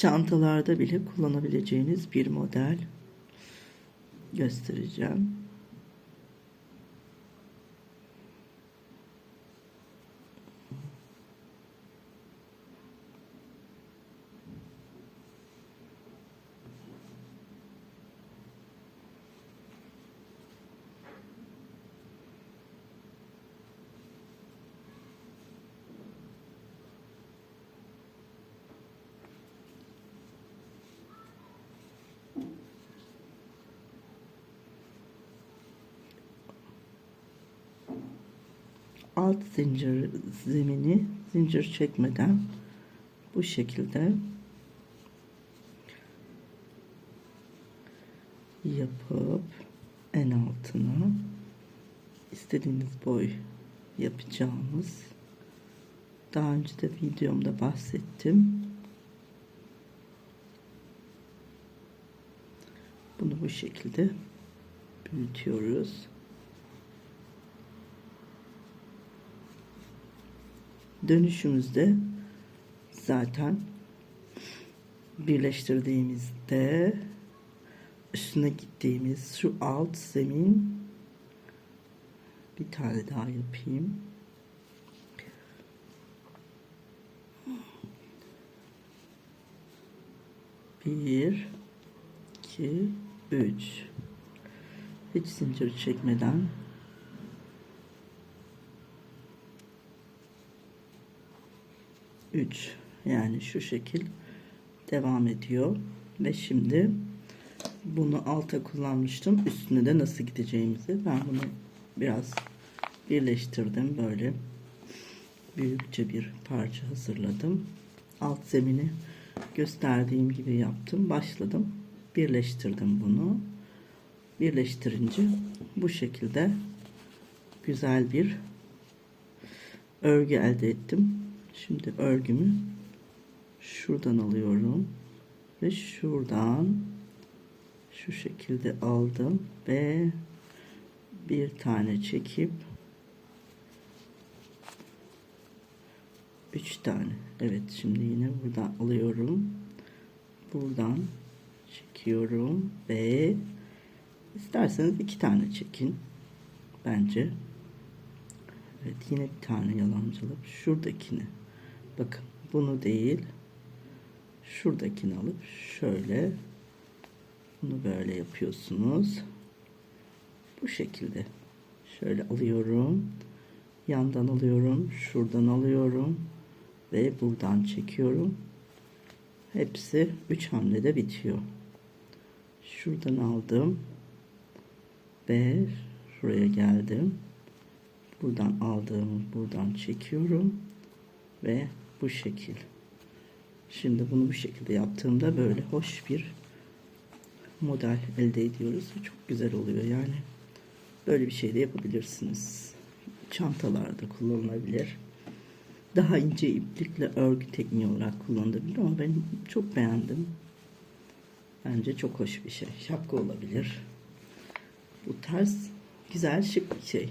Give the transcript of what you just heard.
çantalarda bile kullanabileceğiniz bir model göstereceğim. Alt zincir zemini zincir çekmeden bu şekilde yapıp en altına istediğiniz boy yapacağımız daha önce de videomda bahsettim. Bunu bu şekilde büyütüyoruz. Dönüşümüzde zaten birleştirdiğimizde üstüne gittiğimiz şu alt zemin bir tane daha yapayım. Bir, iki, üç. Hiç zincir çekmeden 3 yani şu şekil devam ediyor. Ve şimdi bunu alta kullanmıştım. Üstüne de nasıl gideceğimizi. Ben bunu biraz birleştirdim. Böyle büyükçe bir parça hazırladım. Alt zemini gösterdiğim gibi yaptım. Başladım. Birleştirdim bunu. Birleştirince bu şekilde güzel bir örgü elde ettim Şimdi örgümü şuradan alıyorum ve şuradan şu şekilde aldım ve bir tane çekip üç tane. Evet şimdi yine buradan alıyorum. Buradan çekiyorum ve isterseniz iki tane çekin bence. Evet yine bir tane yalancılık şuradakini Bakın bunu değil. Şuradakini alıp şöyle bunu böyle yapıyorsunuz. Bu şekilde. Şöyle alıyorum. Yandan alıyorum. Şuradan alıyorum. Ve buradan çekiyorum. Hepsi 3 hamlede bitiyor. Şuradan aldım. Ve şuraya geldim. Buradan aldığımı buradan çekiyorum. Ve bu şekil. Şimdi bunu bu şekilde yaptığımda böyle hoş bir model elde ediyoruz. Çok güzel oluyor yani. Böyle bir şey de yapabilirsiniz. Çantalarda kullanılabilir. Daha ince iplikle örgü tekniği olarak kullanılabilir ama ben çok beğendim. Bence çok hoş bir şey. Şapka olabilir. Bu tarz güzel şık bir şey.